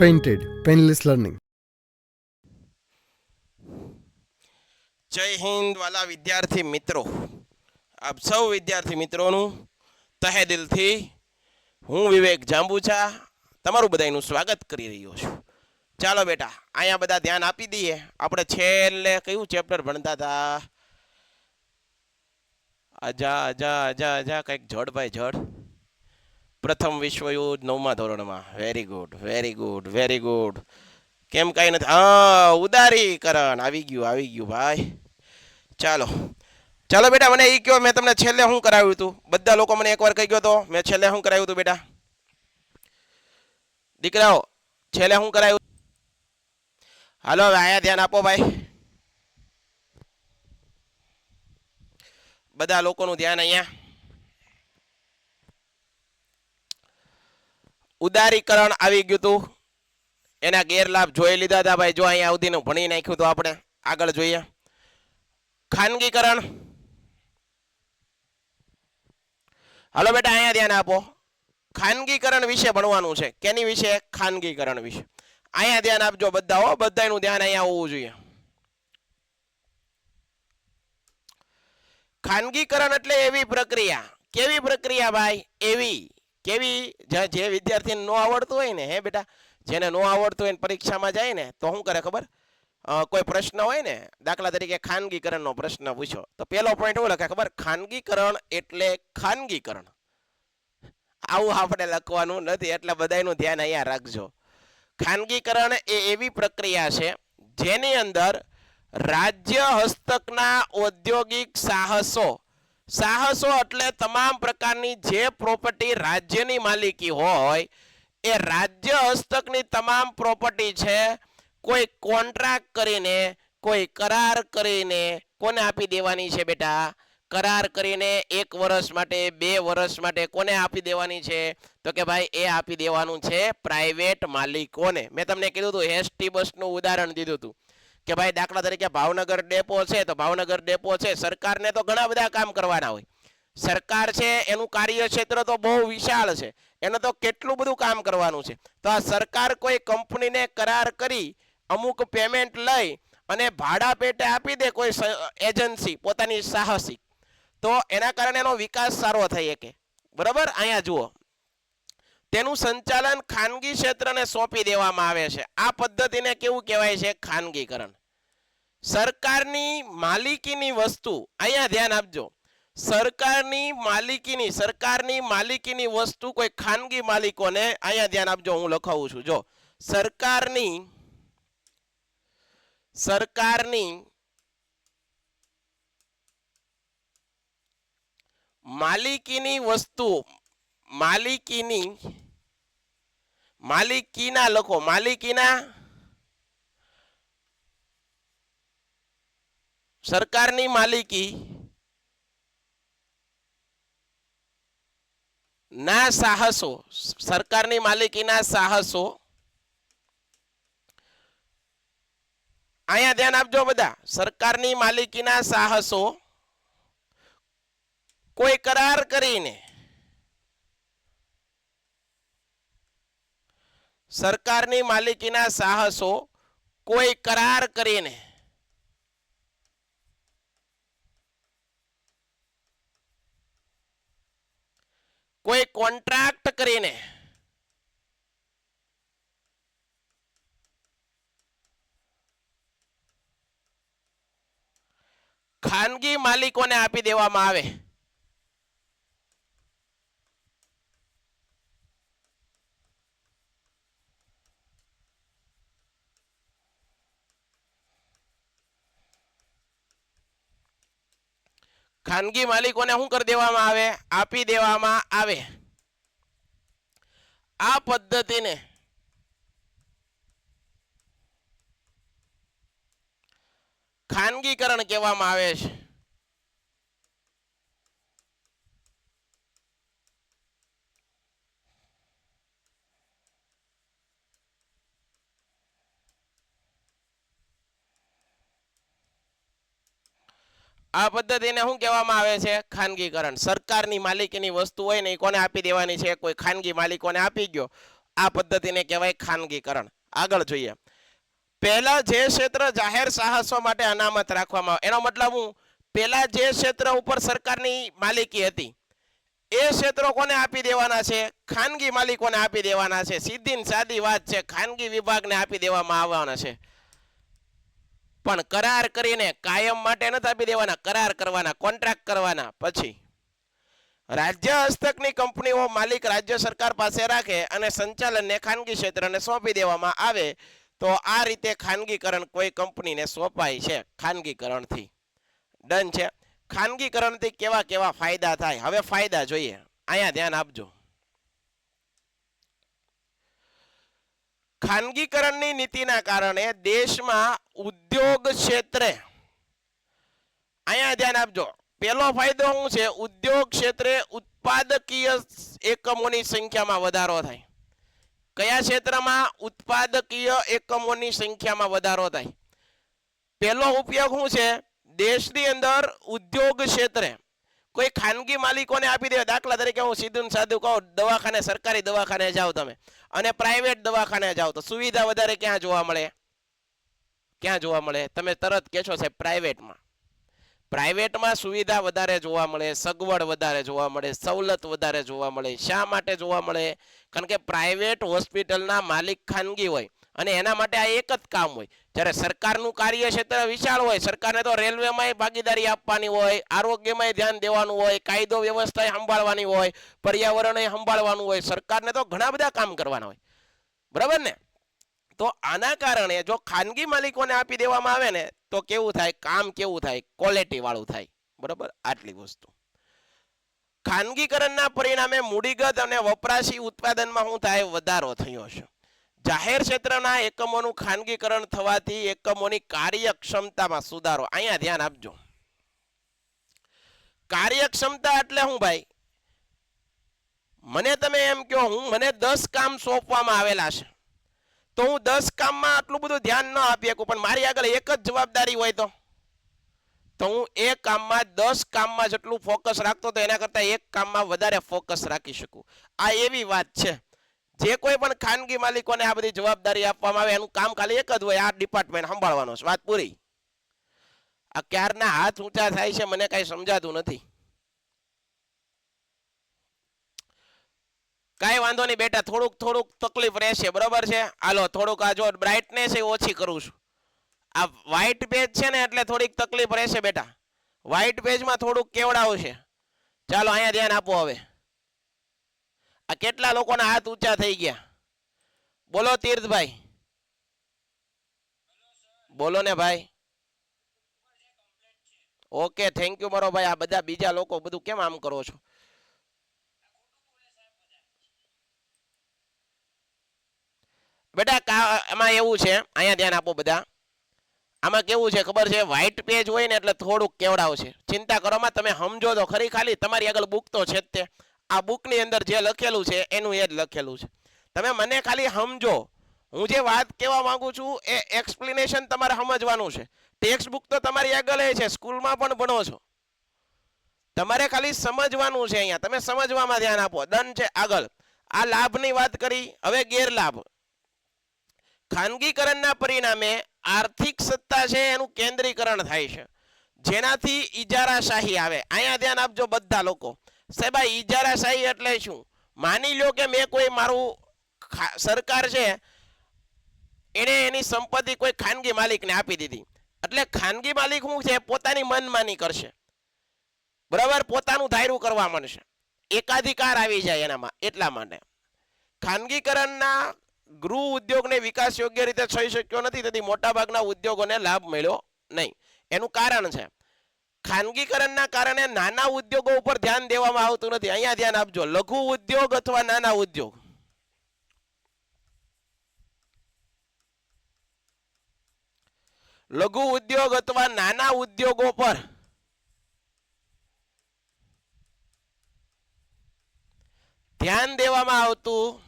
Painted painless learning જય હિન્દ વાલા વિદ્યાર્થી મિત્રો. આપ સૌ વિદ્યાર્થી મિત્રોનું તહે દિલથી હું વિવેક જાંબુચા તમારું બધાનું સ્વાગત કરી રહ્યો છું. ચાલો બેટા, અહીંયા બધા ધ્યાન આપી દઈએ. આપણે છેલ્લે કયું ચેપ્ટર ભણતા હતા? અજા અજા અજા અજા, કંઈક જડ ભાઈ જડ. પ્રથમ વિશ્વયુદ્ધ નવમા ધોરણમાં. Very good very good very good કેમ કાંઈ નથી? હા, ઉદારીકરણ. આવી ગયું આવી ગયું ભાઈ. ચાલો. ચાલો બેટા, મને એ કહો મેં તમને છેલ્લે શું કરાવ્યું હતું? બધા લોકો મને એકવાર કહી ગયો તો, મેં છેલ્લે શું કરાવ્યું હતું બેટા? દીકરાઓ, છેલ્લે શું કરાવ્યું? હાલો, હવે આયા ધ્યાન આપો ભાઈ. બધા લોકોનું ધ્યાન અહીંયા. ઉદારીકરણ આવી ગયું હતું એના ગેરલાભ જોઈ લીધા હતા ભાઈ. જો અહીંયા સુધીનું ભણી નાખ્યું હતું આપણે આગળ જોઈએ. ખાનગીકરણ. હાલો બેટા, અહીંયા ધ્યાન આપો. ખાનગીકરણ વિશે ભણવાનું છે. કેની વિશે? ખાનગીકરણ વિશે. અહીંયા ધ્યાન આપજો બધા હો. બધાનું ધ્યાન અહીંયા હોવું જોઈએ. ખાનગીકરણ એટલે એવી પ્રક્રિયા. કેવી પ્રક્રિયા ભાઈ? એવી. કેવી જે- વિદ્યાર્થીને ન આવડતું હોય ને, હે બેટા? જેને ન આવડતું હોય ને પરીક્ષામાં જાય ને, તો શું કરે ખબર? કોઈ પ્રશ્ન હોય ને, દાખલા તરીકે ખાનગીકરણનો પ્રશ્ન પૂછો, તો પહેલો પોઈન્ટ હું લખે ખબર? ખાનગીકરણ એટલે ખાનગીકરણ. આવું આપણે લખવાનું નથી, એટલે બધાનું ધ્યાન અહીંયા રાખજો. ખાનગીકરણ એ એવી પ્રક્રિયા છે, જેની અંદર રાજ્ય હસ્તકના ઔદ્યોગિક સાહસો સાહસો એટલે તમામ પ્રકારની જે પ્રોપર્ટી રાજ્યની માલિકી હોય, એ રાજ્ય હસ્તકની તમામ પ્રોપર્ટી છે, કોઈ કોન્ટ્રાક્ટ કરીને, કોઈ કરાર કરીને કોને આપી દેવાની છે બેટા? કરાર કરીને એક વર્ષ માટે, બે વર્ષ માટે કોને આપી દેવાની છે? તો કે ભાઈ, એ આપી દેવાનું છે પ્રાઇવેટ માલિકોને. મેં તમને કીધું હતું એસટી બસનું ઉદાહરણ દીધું હતું. કે ભાઈ દાખલા તરીકે ભાવનગર ડેપો છે, તો ભાવનગર ડેપો છે, સરકારને તો ઘણા બધા કામ કરવાના હોય. સરકાર છે, એનું કાર્યક્ષેત્ર તો બહુ વિશાળ છે. એને તો કેટલું બધું કામ કરવાનું છે. તો આ સરકાર કોઈ કંપનીને કરાર કરી, અમુક પેમેન્ટ લઈ અને ભાડા પેટે આપી દે કોઈ એજન્સી, પોતાની સાહસિક. તો એના કારણે એનો વિકાસ સારો થઈ શકે. બરાબર? અહીંયા જુઓ. તેનું સંચાલન ખાનગી ક્ષેત્રને સોંપી દેવામાં આવે છે. આ પદ્ધતિને કેવું કહેવાય છે? ખાનગીકરણ. સરકારની માલિકીની વસ્તુ, અહીંયા ધ્યાન આપજો. સરકારની માલિકીની સરકારની માલિકીની વસ્તુ કોઈ ખાનગી માલિકોને અહીંયા ધ્યાન આપજો, હું લખાવું છું. જો, સરકારની સરકારની માલિકીની વસ્તુ માલિકીની, માલિકીના લખો, માલિકીના સરકારની માલિકી ના સાહસો, સરકારની માલિકીના સાહસો. અહીંયા ધ્યાન આપજો બધા, સરકારની માલિકીના સાહસો કોઈ કરાર કરીને સરકારની માલિકીના સાહસો કોઈ કરાર કરીને કોઈ કોન્ટ્રાક્ટ કરીને ખાનગી માલિકોને આપી દેવામાં આવે. ખાનગી માલિકોને શું કરી દેવામાં આવે? આપી દેવામાં આવે. આ પદ્ધતિને ખાનગીકરણ કહેવામાં આવે છે. આ પદ્ધતિને શું કહેવામાં આવે છે? ખાનગીકરણ. સરકારની માલિકીની વસ્તુ હોય ને એ કોને આપી દેવાની છે? કોઈ ખાનગી માલિકોને આપી ગયો. આ પદ્ધતિને કહેવાય ખાનગીકરણ. આગળ જોઈએ. પહેલા જે ક્ષેત્ર જાહેર સાહસો માટે અનામત રાખવામાં આવે, એનો મતલબ હું, પહેલા જે ક્ષેત્ર ઉપર સરકારની માલિકી હતી, એ ક્ષેત્રો કોને આપી દેવાના છે? ખાનગી માલિકોને આપી દેવાના છે. સીધી સાદી વાત છે. ખાનગી વિભાગને આપી દેવામાં આવવાના છે. પણ કરાર કરીને કાયમ માટે નથી આપી દેવાના, કરાર કરવાના કોન્ટ્રાક્ટ કરવાના. પછી રાજ્ય હસ્તકની કંપનીઓ માલિક રાજ્ય સરકાર પાસે રાખે અને સંચાલનને ખાનગી ક્ષેત્રને સોંપી દેવામાં આવે, તો આ રીતે ખાનગીકરણ કોઈ કંપનીને સોંપાય છે, ખાનગીકરણથી. ડન છે. ખાનગીકરણથી કેવા કેવા ફાયદા થાય? હવે ફાયદા જોઈએ. અહીંયા ધ્યાન આપજો. ખાનગીકરણની નીતિના કારણે દેશમાં ઉદ્યોગ ક્ષેત્રે, અહીંયા ધ્યાન આપજો, પહેલો ફાયદો શું છે? ઉદ્યોગ ક્ષેત્રે ઉત્પાદકીય એકમોની સંખ્યામાં વધારો થાય. કયા ક્ષેત્રમાં ઉત્પાદકીય એકમોની સંખ્યામાં વધારો થાય? પહેલો ઉપયોગ શું છે? દેશની અંદર ઉદ્યોગ ક્ષેત્રે. કોઈ ખાનગી માલિકોને આપી દે, દાખલા તરીકે હું સીધું સાદું કહું, દવાખાને, સરકારી દવાખાને જાઓ તમે. અને પ્રાઇવેટ દવાખાને જાઓ તો સુવિધા વધારે ક્યાં જોવા મળે? ક્યાં જોવા મળે? તમે તરત કહેશો સાહેબ પ્રાઇવેટમાં પ્રાઇવેટમાં સુવિધા વધારે જોવા મળે, સગવડ વધારે જોવા મળે, સવલત વધારે જોવા મળે. શા માટે જોવા મળે? કારણ કે પ્રાઇવેટ હોસ્પિટલના માલિક ખાનગી હોય. અને એના માટે આ એક જ કામ હોય. જ્યારે સરકારનું કાર્ય ક્ષેત્ર વિશાળ હોય. સરકારને તો રેલવેમાં ભાગીદારી આપવાની હોય આરોગ્યમાં ધ્યાન દેવાનું હોય, કાયદો વ્યવસ્થા સંભાળવાની હોય પર્યાવરણ સંભાળવાનું હોય. સરકારને તો ઘણા બધા કામ કરવાના હોય. બરાબર ને? તો આના કારણે જો ખાનગી માલિકોને આપી દેવામાં આવે ને, તો કેવું થાય? કામ કેવું થાય? ક્વોલિટી વાળું થાય. બરાબર? આટલી વસ્તુ. ખાનગીકરણના પરિણામે મૂડીગત અને વપરાશી ઉત્પાદનમાં શું થાય, વધારો થયો છે. જાહેર ક્ષેત્રના એકમોનું ખાનગીકરણ થવાથી એકમોની કાર્યક્ષમતામાં સુધારો. અહીંયા ધ્યાન આપજો. કાર્યક્ષમતા એટલે શું ભાઈ? મને તમે એમ કહો, હું મને દસ કામ સોંપવામાં આવેલા છે. તો હું દસ કામમાં આટલું બધું ધ્યાન ન આપી શકું, પણ મારી આગળ એક જ જવાબદારી હોય તો? તો હું એ કામમાં દસ કામમાં જેટલું ફોકસ રાખતો, તો એના કરતાં એક કામમાં વધારે ફોકસ રાખી શકું. આ એવી વાત છે. જે કોઈ પણ ખાનગી માલિકોને આ બધી જવાબદારી આપવામાં આવે, એનું કામ ખાલી એક જ હોય, આ ડિપાર્ટમેન્ટ સંભાળવાનો વાત પૂરી? આ ક્યારના હાથ ઊંચા થાય છે, મને કાંઈ સમજાતું નથી. કાંઈ વાંધો નહીં બેટા, થોડુંક થોડુંક તકલીફ રહેશે, બરોબર છે? હાલો, થોડુંક આ જો બ્રાઇટનેસ એ ઓછી કરું છું. આ વ્હાઇટ પેજ છે ને, એટલે થોડીક તકલીફ રહેશે બેટા. વ્હાઇટ પેજમાં થોડુંક કેવડાવશે ચાલો, અહીંયા ધ્યાન આપો હવે. આ કેટલા લોકોના હાથ ઊંચા થઈ ગયા? બોલો તીર્થભાઈ. બોલો ને ભાઈ. ઓકે થેન્ક યુ મારો ભાઈ. આ બધા બીજા લોકો બધું કેમ આમ કરો છો? બેટા આમાં એવું છે, અહીંયા ધ્યાન આપો બધા. આમાં કેવું છે ખબર છે? વ્હાઇટ પેજ હોય ને એટલે થોડુંક કેવડાવશે ચિંતા કરોમાં તમે સમજો તો ખરી ખાલી. તમારી આગળ બુક તો છે જ તે. આ બુકની અંદર જે લખેલું છે, એનું એ જ લખેલું છે. તમે મને ખાલી સમજો. હું જે વાત કહેવા માંગુ છું, એ એક્સપ્લેનેશન તમારે સમજવાનું છે. ટેક્સ્ટ બુક તો તમારી આગળ છે, સ્કૂલમાં પણ ભણો છો. તમારે ખાલી સમજવાનું છે અહીંયા. તમે સમજવામાં ધ્યાન આપો. દન છે, આગળ. આ લાભની વાત કરી, હવે ગેરલાભ. ખાનગીકરણના પરિણામે આર્થિક સત્તા છે, એનું કેન્દ્રીકરણ થાય છે. જેનાથી ઇજારાશાહી આવે. અહીંયા ધ્યાન આપજો બધા લોકો. સાહેબ, આ ઇજારાશાહી એટલે શું? માની લો કે મેં કોઈ મારું સરકાર છે, એણે એની સંપત્તિ કોઈ ખાનગી માલિકને આપી દીધી. એટલે ખાનગી માલિક શું છે, પોતાની મનમાની કરશે. બરાબર? પોતાનું ધાર્યું કરવા માંડશે. એકાધિકાર આવી જાય એનામાં, એટલા માટે. ખાનગીકરણના ગૃહ ઉદ્યોગને વિકાસ યોગ્ય રીતે થઈ શક્યો નથી, તેથી મોટાભાગના ઉદ્યોગોને લાભ મળ્યો નહીં. એનું કારણ છે ખાનગીકરણના કારણે નાના ઉદ્યોગો ઉપર ધ્યાન દેવામાં આવતું નથી. અહીંયા ધ્યાન આપજો. લઘુ ઉદ્યોગ અથવા નાના ઉદ્યોગ. લઘુ ઉદ્યોગ અથવા નાના ઉદ્યોગો પર ધ્યાન દેવામાં આવતું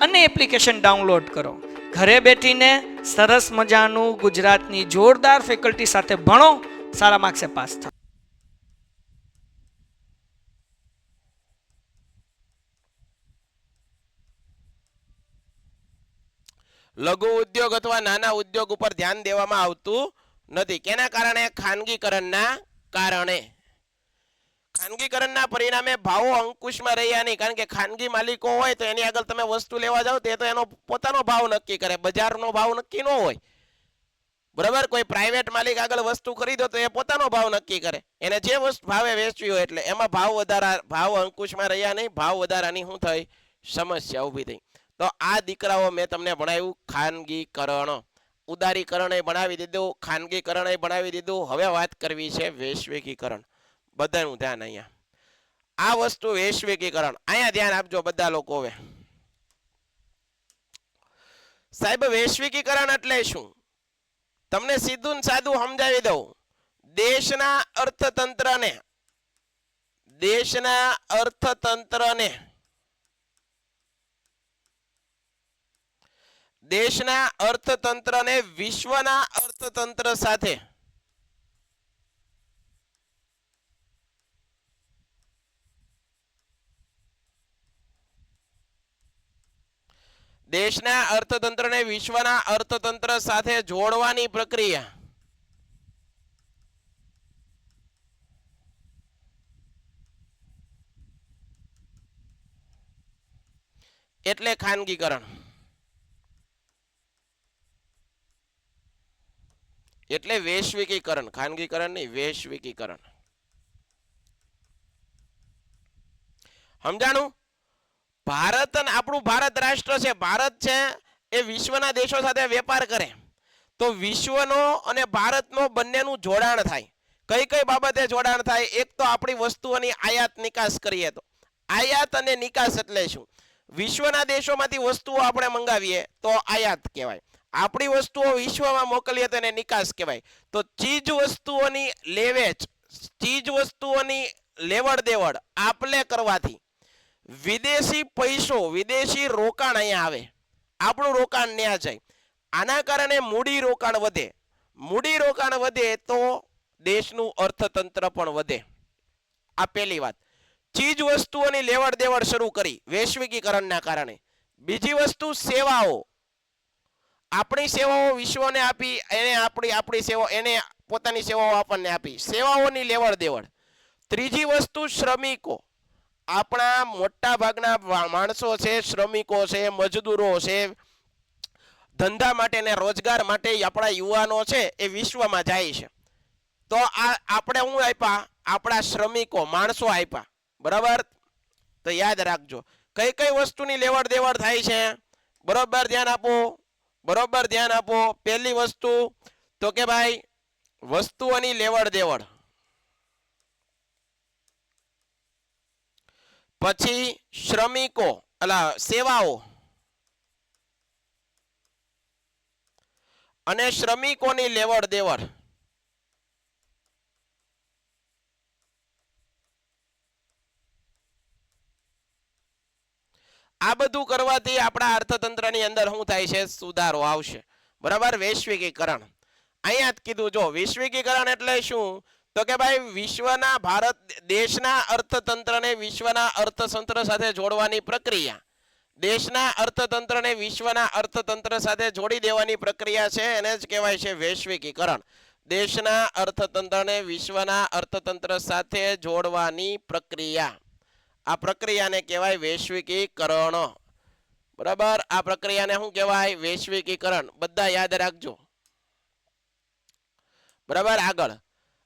અને એપ્લિકેશન ડાઉનલોડ કરો. ઘરે બેઠીને સરસ મજાનું ગુજરાતની જોરદાર ફેકલ્ટી સાથે ભણો, સારા માર્ક્સે પાસ થાઓ. લઘુ ઉદ્યોગ અથવા નાના ઉદ્યોગ ઉપર ધ્યાન દેવામાં આવતું નથી. કેના કારણે? ખાનગીકરણના કારણે. ખાનગીકરણના પરિણામે ભાવો અંકુશમાં રહ્યા નહીં. કારણ કે ખાનગી માલિકો હોય તો એની આગળ તમે વસ્તુ લેવા જાઓ તે તો એનો પોતાનો ભાવ નક્કી કરે. બજારનો ભાવ નક્કી ન હોય. બરાબર? કોઈ પ્રાઇવેટ માલિક આગળ વસ્તુ ખરીદો તો એ પોતાનો ભાવ નક્કી કરે. એને જે વસ્તુ ભાવે વેચવી હોય એટલે એમાં ભાવ વધારા, ભાવ અંકુશમાં રહ્યા નહીં, ભાવ વધારાની શું થઈ? સમસ્યા ઊભી થઈ. તો આ દીકરાઓ મેં તમને ભણાવ્યું ખાનગીકરણ. ઉદારીકરણ એ ભણાવી દીધું, ખાનગીકરણ એ ભણાવી દીધું. હવે વાત કરવી છે વૈશ્વિકીકરણ. બધાનું ધ્યાન અહીંયા. આ વસ્તુ વૈશ્વિકીકરણ. અહીંયા ધ્યાન આપજો બધા લોકો હવે. સાહેબ, વૈશ્વિકીકરણ એટલે શું? તમને સીધું સાદું સમજાવી દઉં. દેશના અર્થતંત્રને. દેશના અર્થતંત્રને. દેશના અર્થતંત્રને વિશ્વના અર્થતંત્ર સાથે. દેશના અર્થતંત્રને વિશ્વના અર્થતંત્ર સાથે જોડવાની પ્રક્રિયા. એટલે ખાનગીકરણ. એટલે વૈશ્વિકીકરણ. ખાનગીકરણ નહીં, વૈશ્વિકીકરણ. સમજાણું? ભારત અને આપણું ભારત રાષ્ટ્ર છે, ભારત છે એ વિશ્વના દેશો સાથે વેપાર કરે. તો વિશ્વનો અને ભારતનો બંનેનું જોડાણ થાય. કઈ કઈ બાબતે જોડાણ થાય, એક તો આપણી વસ્તુઓની આયાત નિકાસ કરીએ તો. આયાત અને નિકાસ એટલે શું? વિશ્વના દેશોમાંથી વસ્તુઓ આપણે મંગાવીએ તો આયાત કહેવાય. આપણી વસ્તુઓ વિશ્વમાં મોકલીએ તો એને નિકાસ કહેવાય. તો ચીજ વસ્તુઓની લેવેચ, ચીજ વસ્તુઓની લેવડ દેવડ આપલે કરવાથી વિદેશી પૈસો, વિદેશી રોકાણ અહીંયા આવે. આપણું રોકાણ ન્યા જાય. આના કારણે મૂડી રોકાણ વધે. મૂડી રોકાણ વધે તો દેશનું અર્થતંત્ર પણ વધે. આ પહેલી વાત. ચીજ વસ્તુઓની લેવડ દેવડ શરૂ કરી વૈશ્વિકીકરણના કારણે. બીજી વસ્તુ સેવાઓ. આપણી સેવાઓ વિશ્વને આપી, એને આપણી આપણી સેવાઓ, એને પોતાની સેવાઓ આપણને આપી. સેવાઓની લેવડ દેવડ ત્રીજી વસ્તુ શ્રમિકો. આપણા મોટા ભાગના માણસો છે, શ્રમિકો છે, મજદૂરો છે, ધંધા માટે ને રોજગાર માટે આપણા યુવાનો છે, એ વિશ્વમાં જાય છે. તો આ, આપણે શું આપ્યા આપણા શ્રમિકો, માણસો આપ્યા બરાબર? તો યાદ રાખજો. કઈ કઈ વસ્તુની લેવડ દેવડ થાય છે? બરોબર ધ્યાન આપો. બરોબર ધ્યાન આપો. પહેલી વસ્તુ તો કે ભાઈ, વસ્તુઓની લેવડ દેવડ પછી શ્રમિકો, અલા, સેવાઓ. અને શ્રમિકોની લેવડ દેવડ. આ બધું કરવાથી આપણા અર્થતંત્રની અંદર શું થાય છે? સુધારો આવશે. બરાબર? વૈશ્વિકીકરણ. અહીંયા જ કીધું, જો, વૈશ્વિકીકરણ એટલે શું? તો કે ભાઈ, વિશ્વના ભારત દેશના અર્થતંત્રને વિશ્વના અર્થતંત્ર સાથે જોડવાની પ્રક્રિયા. દેશના અર્થતંત્રને વિશ્વના અર્થતંત્ર સાથે જોડી દેવાની પ્રક્રિયા છે, એને જ કહેવાય છે વૈશ્વિકીકરણ. દેશના અર્થતંત્રને વિશ્વના અર્થતંત્ર સાથે જોડવાની પ્રક્રિયા. આ પ્રક્રિયાને કહેવાય વૈશ્વિકીકરણ. બરાબર? આ પ્રક્રિયાને શું કહેવાય? વૈશ્વિકીકરણ. બધા યાદ રાખજો. બરાબર? આગળ.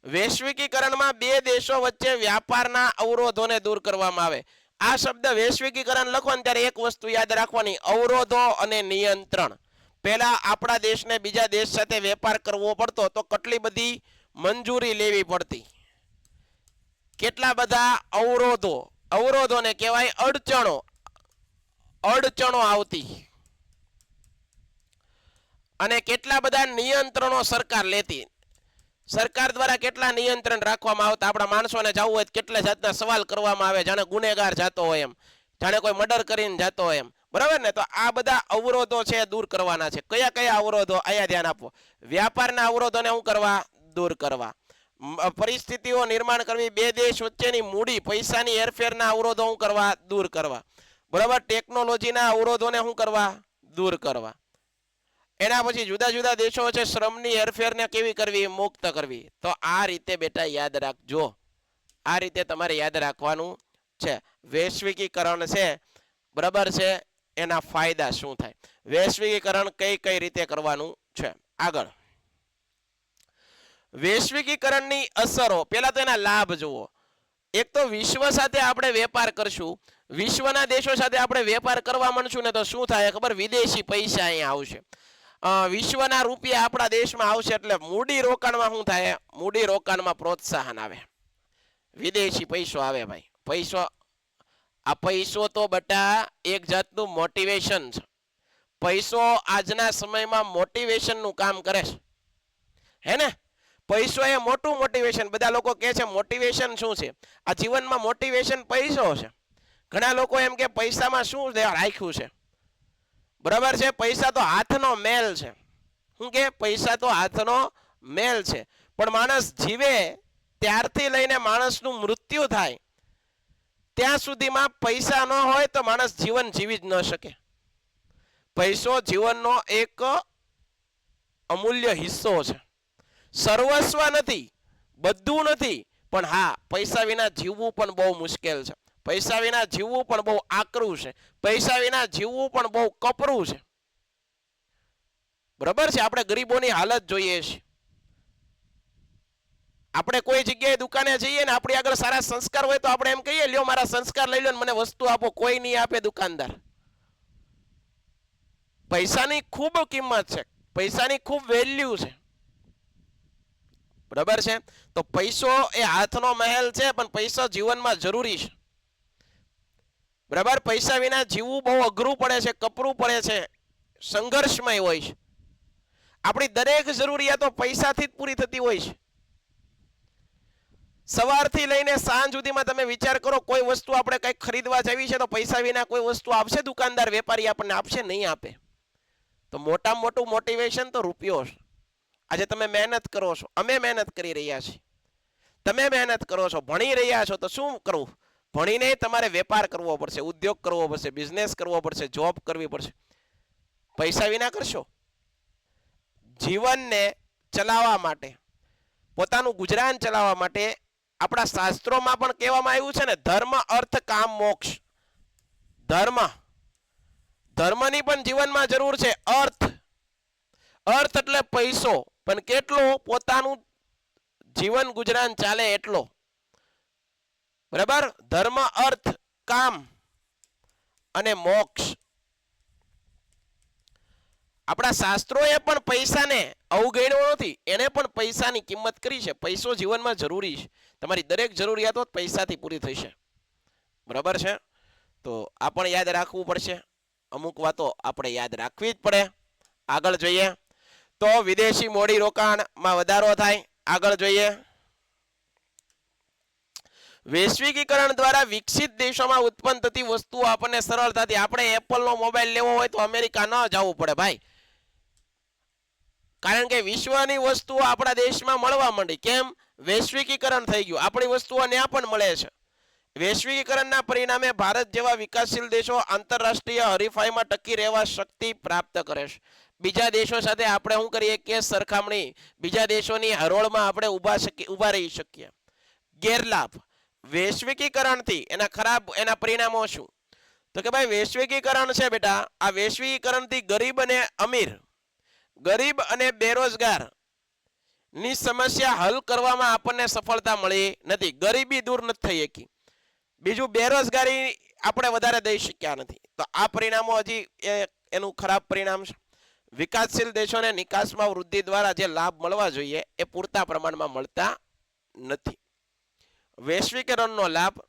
વૈશ્વિકીકરણમાં બે દેશો વચ્ચે વ્યાપારના અવરોધોને દૂર કરવામાં આવે. આ શબ્દ વૈશ્વિકીકરણ લખો ને ત્યારે એક વસ્તુ યાદ રાખવાની, અવરોધો અને નિયંત્રણ. પહેલા આપણા દેશને બીજા દેશ સાથે વેપાર કરવો પડતો તો કેટલી બધી મંજૂરી લેવી પડતી? કેટલા બધા અવરોધો? અવરોધોને કહેવાય અડચણો. અડચણો આવતી. અને કેટલા બધા નિયંત્રણો સરકાર લેતી? સરકાર દ્વારા કેટલા નિયંત્રણ રાખવામાં આવતા? આપણા માણસોને જવું હોય કેટલા જાતના સવાલ કરવામાં આવે? જાણે ગુનેગાર જતો હોય એમ. જાણે કોઈ મર્ડર કરીને જતો હોય એમ. બરાબર ને? તો આ બધા અવરોધો છે, દૂર કરવાના છે. કયા કયા અવરોધો? અહીંયા ધ્યાન આપો. વ્યાપારના અવરોધોને શું કરવા? દૂર કરવા. પરિસ્થિતિઓ નિર્માણ કરવી. બે દેશ વચ્ચેની મૂડી, પૈસાની હેરફેરના અવરોધો શું કરવા? દૂર કરવા. બરાબર? ટેકનોલોજીના અવરોધોને શું કરવા? દૂર કરવા. એના પછી જુદા જુદા દેશો છે, શ્રમની હેરફેરને કેવી કરવી? મુક્ત કરવી. તો આ રીતે બેટા યાદ રાખજો. આ રીતે તમારે યાદ રાખવાનું છે. વૈશ્વિકીકરણ છે, બરાબર છે? એના ફાયદા શું થાય? વૈશ્વિકીકરણ કઈ કઈ રીતે કરવાનું છે? આગળ. વૈશ્વિકીકરણની અસરો. પહેલા તો એના લાભ જુઓ. એક તો વિશ્વ સાથે આપણે વેપાર કરશું. વિશ્વના દેશો સાથે આપણે વેપાર કરવા માંડશું ને તો શું થાય? ખબર? વિદેશી પૈસા અહીંયા આવશે. વિશ્વના રૂપિયા આપણા દેશમાં આવશે એટલે મૂડી રોકાણમાં શું થાય? મૂડી રોકાણમાં પ્રોત્સાહન આવે. વિદેશી પૈસો આવે ભાઈ. પૈસો, આ પૈસો તો બટા એક જાતનું મોટિવેશન છે. પૈસો આજના સમયમાં મોટિવેશનનું કામ કરે છે. હે ને? પૈસો એ મોટું મોટિવેશન બધા લોકો કહે છે મોટિવેશન શું છે? આ જીવનમાં મોટિવેશન પૈસો છે. ઘણા લોકો એમ કે પૈસામાં શું રાખ્યું છે? બરાબર છે? પૈસા તો હાથનો મેલ છે. શું કે પૈસા તો હાથનો મેલ છે. પણ માણસ જીવે ત્યારથી લઈને માણસનું મૃત્યુ થાય. ત્યાં સુધીમાં પૈસા ન હોય તો માણસ જીવન જીવી જ ન શકે. પૈસો જીવનનો એક અમૂલ્ય હિસ્સો છે. સર્વસ્વ નથી, બધું નથી, પણ હા, પૈસા વિના જીવવું પણ બહુ મુશ્કેલ છે. પૈસા વિના જીવવું પણ બહુ આકરું છે. પૈસા વિના જીવવું પણ બહુ કપરું છે. બરાબર છે? આપણે ગરીબોની હાલત જોઈએ છીએ આપણે કોઈ જગ્યાએ દુકાને જઈએ ને આપણી આગળ સારા સંસ્કાર હોય તો આપણે એમ કહીએ, લ્યો મારા સંસ્કાર લઈ લો મને વસ્તુ આપો, કોઈ નહીં આપે દુકાનદાર. પૈસાની ખૂબ કિંમત છે. પૈસાની ખૂબ વેલ્યુ છે. બરાબર છે? તો પૈસો એ હાથનો મહેલ છે, પણ પૈસો જીવનમાં જરૂરી છે. બરાબર? પૈસા વિના જીવવું બહુ અઘરું પડે છે, કપરું પડે છે, સંઘર્ષમય હોય છે. આપણી દરેક જરૂરિયાતો પૈસાથી જ પૂરી થતી હોય છે. સવારથી લઈને સાંજ સુધીમાં તમે વિચાર કરો, કોઈ વસ્તુ આપણે કંઈક ખરીદવા જવી છે તો પૈસા વિના કોઈ વસ્તુ આપશે દુકાનદાર, વેપારી આપણને આપશે, નહીં આપે. તો મોટામાં મોટું મોટિવેશન તો રૂપિયો છે આજે તમે મહેનત કરો છો. અમે મહેનત કરી રહ્યા છીએ. તમે મહેનત કરો છો. ભણી રહ્યા છો તો શું કરવું? ભણીને તમારે વેપાર કરવો પડશે, ઉદ્યોગ કરવો પડશે બિઝનેસ કરવો પડશે જોબ કરવી પડશે. પૈસા વિના કરશો? જીવનને ચલાવવા માટે, પોતાનું ગુજરાન ચલાવવા માટે આપણા શાસ્ત્રોમાં પણ કહેવામાં આવ્યું છે ને, ધર્મ, અર્થ, કામ, મોક્ષ. ધર્મ. ધર્મની પણ જીવનમાં જરૂર છે અર્થ. અર્થ એટલે પૈસો. પણ કેટલો પોતાનું જીવન ગુજરાન ચાલે એટલો. બરાબર? ધર્મ, અર્થ, કામ અને મોક્ષ. આપણા શાસ્ત્રોએ પણ પૈસાને અવગણ્યો નથી. એને પણ પૈસાની કિંમત કરી છે. પૈસો જીવનમાં જરૂરી છે. તમારી દરેક જરૂરિયાતો પૈસાથી પૂરી થશે બરાબર છે? તો આ પણ યાદ રાખવું પડશે. અમુક વાતો આપણે યાદ રાખવી જ પડે. આગળ જોઈએ. તો વિદેશી મૂડી રોકાણમાં વધારો થાય. આગળ જોઈએ. વૈશ્વિકીકરણ દ્વારા વિકસિત દેશોમાં ઉત્પન્ન થતી વસ્તુઓ આપણને સરળતાથી આપણે એપલનો મોબાઈલ લેવો હોય તો અમેરિકા ન જવું પડે, ભાઈ. કારણ કે વિશ્વની વસ્તુઓ આપણા દેશમાં મળવા માંડી. કેમ? વૈશ્વિકીકરણ થઈ ગયું. આપણી વસ્તુઓ ત્યાં પણ મળે છે. વૈશ્વિકીકરણના પરિણામે ભારત જેવા વિકાસશીલ દેશો આંતરરાષ્ટ્રીય હરીફાઈમાં ટકી રહેવા શક્તિ પ્રાપ્ત કરે છે. બીજા દેશો સાથે આપણે શું કરીએ? કે સરખામણી. બીજા દેશોની હરોળમાં આપણે ઊભા શકીએ ઊભા રહી શકીએ. ગેરલાભ. વૈશ્વિકીકરણથી, એના ખરાબ, એના પરિણામો શું? તો કે ભાઈ, વૈશ્વિકીકરણ છે બેટા. આ વૈશ્વિકીકરણથી ગરીબ અને અમીર, ગરીબ અને બેરોજગાર, ની સમસ્યા હલ કરવામાં આપણને સફળતા મળી નથી. ગરીબી દૂર નથી થઈ શકી. બીજું, બેરોજગારી આપણે વધારે દઈ શક્યા નથી. તો આ પરિણામો હજી એનું ખરાબ પરિણામ છે. વિકાસશીલ દેશોને નિકાસમાં વૃદ્ધિ દ્વારા જે લાભ મળવા જોઈએ, એ પૂરતા પ્રમાણમાં મળતા નથી. વૈશ્વિકરણનો લાભ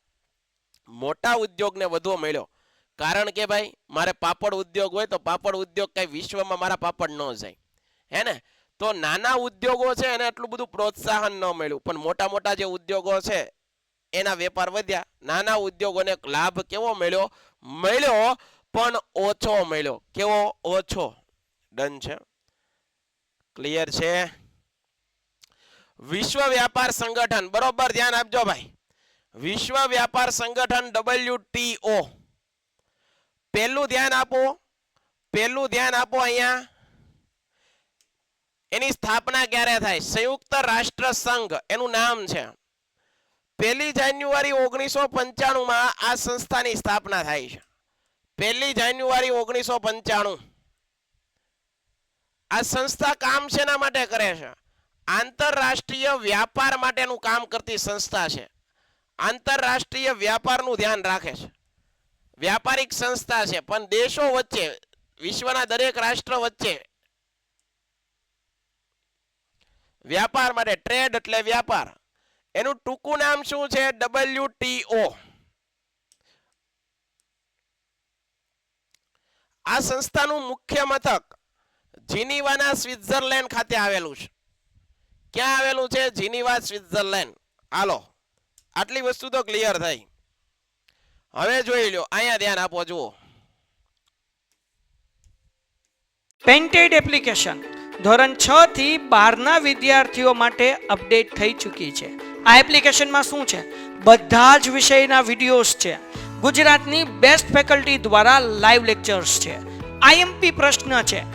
મોટા ઉદ્યોગને વધુ મળ્યો. કારણ કે ભાઈ, મારે પાપડ ઉદ્યોગ હોય તો પાપડ ઉદ્યોગ કઈ વિશ્વમાં મારા પાપડ ન જાય. હે ને? તો નાના ઉદ્યોગો છે એને એટલું બધું પ્રોત્સાહન ન મળ્યું. પણ મોટા મોટા જે ઉદ્યોગો છે, એના વેપાર વધ્યા. નાના ઉદ્યોગોને લાભ કેવો મળ્યો? મળ્યો, પણ ઓછો મળ્યો. કેવો? ઓછો. ડન છે. ક્લિયર છે? વિશ્વ વ્યાપાર સંગઠન, બરોબર ધ્યાન આપજો ભાઈ. વિશ્વ વ્યાપાર સંગઠન ડબલ્યુટીઓ પહેલું ધ્યાન આપો, પહેલું ધ્યાન આપો અહીંયા. એની સ્થાપના ક્યારે થાય? સંયુક્ત રાષ્ટ્ર સંઘ, એનું નામ છે. પહેલી જાન્યુઆરી ઓગણીસો પંચાણું માં આ સંસ્થાની સ્થાપના થાય છે. પહેલી જાન્યુઆરી ઓગણીસો પંચાણું. આ સંસ્થા કામ શેના માટે કરે છે? આંતરરાષ્ટ્રીય વ્યાપાર માટેનું કામ કરતી સંસ્થા છે. આંતરરાષ્ટ્રીય વ્યાપારનું ધ્યાન રાખે છે. વ્યાપારિક સંસ્થા છે, પણ દેશો વચ્ચે, વિશ્વના દરેક રાષ્ટ્ર વચ્ચે વ્યાપાર માટે ટ્રેડ એટલે વ્યાપાર. એનું ટૂંકું નામ શું છે? ડબલ્યુટીઓ આ સંસ્થાનું મુખ્ય મથક જીનીવાના સ્વિટ્ઝરલેન્ડ ખાતે આવેલું છે. ક્યાં આવેલું છે? Geneva Switzerland. હાલો, આટલી વસ્તુ તો ક્લિયર થઈ. હવે જોઈ લો અહીંયા ધ્યાન આપો, જુઓ. પેન્ટેડ એપ્લિકેશન ધોરણ છ થી બારના વિદ્યાર્થીઓ માટે અપડેટ થઈ ચૂકી છે. આ એપ્લિકેશનમાં શું છે? બધા જ વિષયના વિડીયોઝ છે. ગુજરાતની બેસ્ટ ફેકલ્ટી દ્વારા લાઈવ લેક્ચર્સ છે. આઈએમપી પ્રશ્ન છે.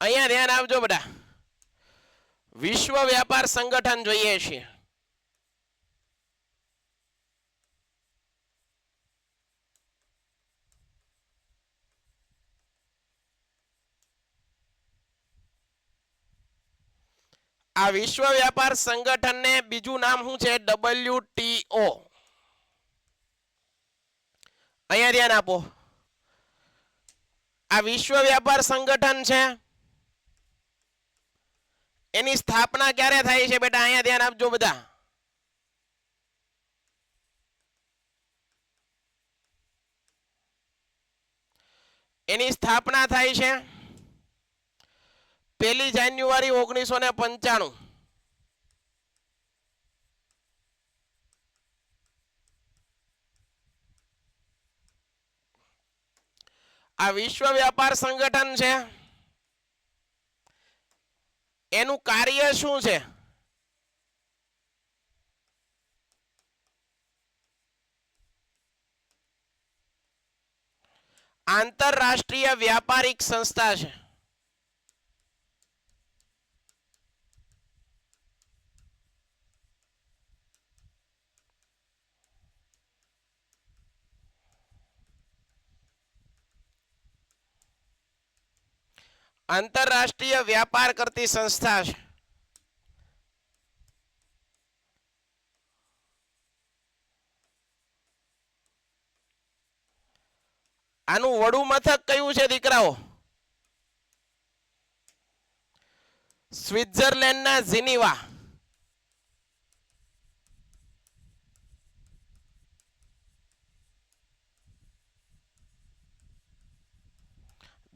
અહીંયા ધ્યાન આપજો બધા. વિશ્વ વ્યાપાર સંગઠન જોઈએ છીએ આ વિશ્વ વ્યાપાર સંગઠનને બીજું નામ શું છે? ડબલ્યુટીઓ અહીંયા ધ્યાન આપો. આ વિશ્વ વ્યાપાર સંગઠન છે. એની સ્થાપના ક્યારે થાય છે બેટા? અહીંયા ધ્યાન આપજો બધા. એની સ્થાપના થાય છે પહેલી જાન્યુઆરી ઓગણીસો ને પંચાણું. આ વિશ્વ વ્યાપાર સંગઠન છે. એનું કાર્ય શું છે? આંતરરાષ્ટ્રીય વ્યાપારિક સંસ્થા છે. આંતરરાષ્ટ્રીય વ્યાપાર કરતી સંસ્થા છે. આનું વડું મથક કયું છે દીકરાઓ? સ્વિટ્ઝરલેન્ડના ઝીનીવા.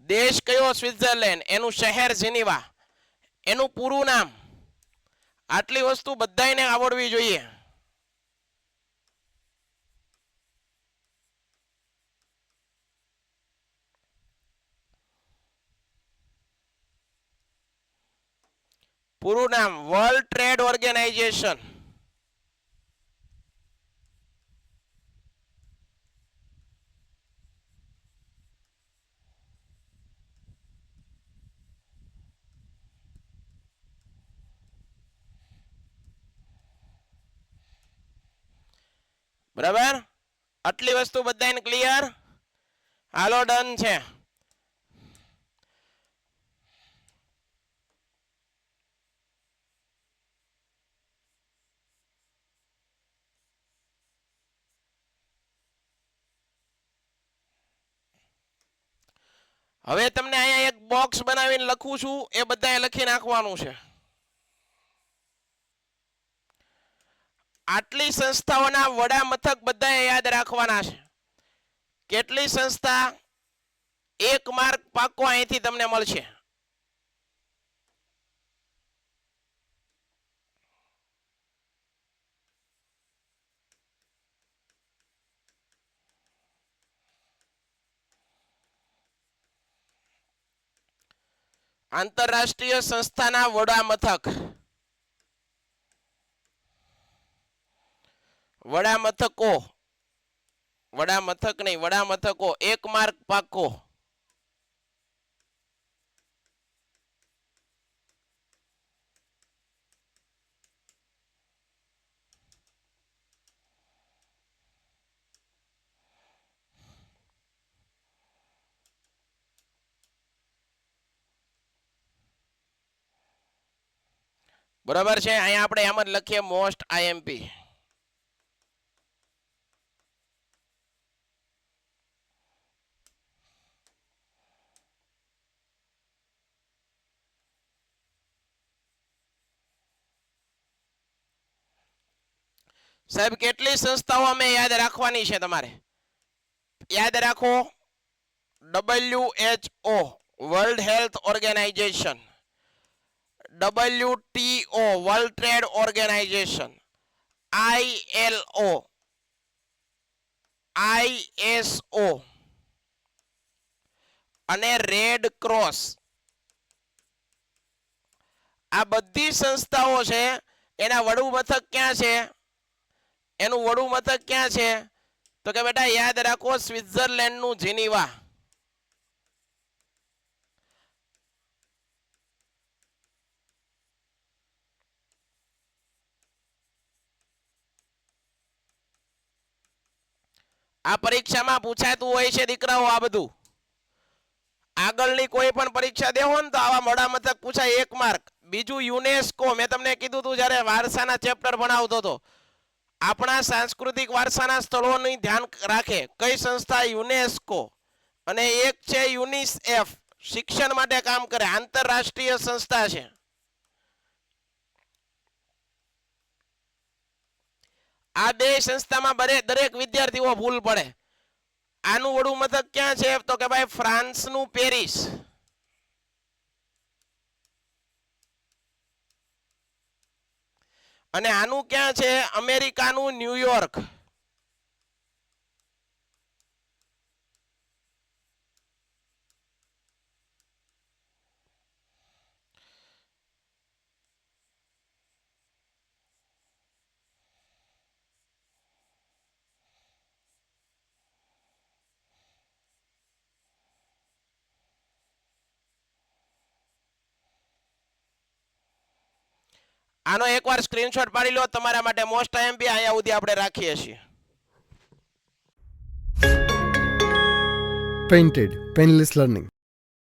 દેશ કયો સ્વિટ્ઝરલેન્ડ? એનું શહેર જીનીવા. એનું પૂરું નામ. આટલી વસ્તુ બધાને આવડવી જોઈએ. પૂરું નામ. World trade organisation. બરાબર? આટલી વસ્તુ બધાને ક્લિયર હાલો ડન છે. હવે તમને અહીંયા એક બોક્સ બનાવીને લખું છું, એ બધાએ લખી નાખવાનું છે. આટલી સંસ્થાઓના વડા મથક બધાએ યાદ રાખવાના છે. કેટલી સંસ્થા એક માર્ક પાકો અહીંથી તમને મળશે. આંતરરાષ્ટ્રીય સંસ્થાના વડા મથક. વડા મથકો વડા મથક નહીં વડા મથકો એક માર્ક પાકો. બરાબર છે? અહીંયા આપણે એમ જ લખીએ મોસ્ટ આઈએમપી સાહેબ, કેટલી સંસ્થાઓ અમે યાદ રાખવાની છે તમારે? યાદ રાખો, W H O, world health organisation. WTO world trade organisation. I L O I S O. અને રેડ ક્રોસ. આ બધી સંસ્થાઓ છે, એના વડું મથક ક્યાં છે? એનું વડું મથક ક્યાં છે? તો કે બેટા યાદ રાખો સ્વિટ્ઝરલેન્ડનું જીનીવા. આ પરીક્ષામાં પૂછાતું હોય છે દીકરાઓ આ બધું. આગળની કોઈ પણ પરીક્ષા દેવો ને તો આવા મોડા મથક પૂછાય એક માર્ક બીજું યુનેસ્કો. મેં તમને કીધું હતું જ્યારે વારસાના ચેપ્ટર ભણાવતો હતો. આપણા સાંસ્કૃતિક વારસાના સ્થળોની ધ્યાન રાખે. કઈ સંસ્થા? યુનેસ્કો. અને એક છે યુનિસેફ. શિક્ષણ માટે કામ કરે. આંતરરાષ્ટ્રીય સંસ્થા છે. આ બે સંસ્થામાં બરે દરેક વિદ્યાર્થીઓ ભૂલ પડે. આનું વડું મથક ક્યાં છે? તો કે ભાઈ, ફ્રાન્સનું પેરિસ. અને આનું ક્યાં છે? અમેરિકાનું ન્યુયોર્ક આનો એકવાર સ્ક્રીનશોટ પાડી લો, તમારા માટે મોસ્ટ એમપી અહીંયા સુધી આપણે રાખીએ છીએ. Painted painless Learning.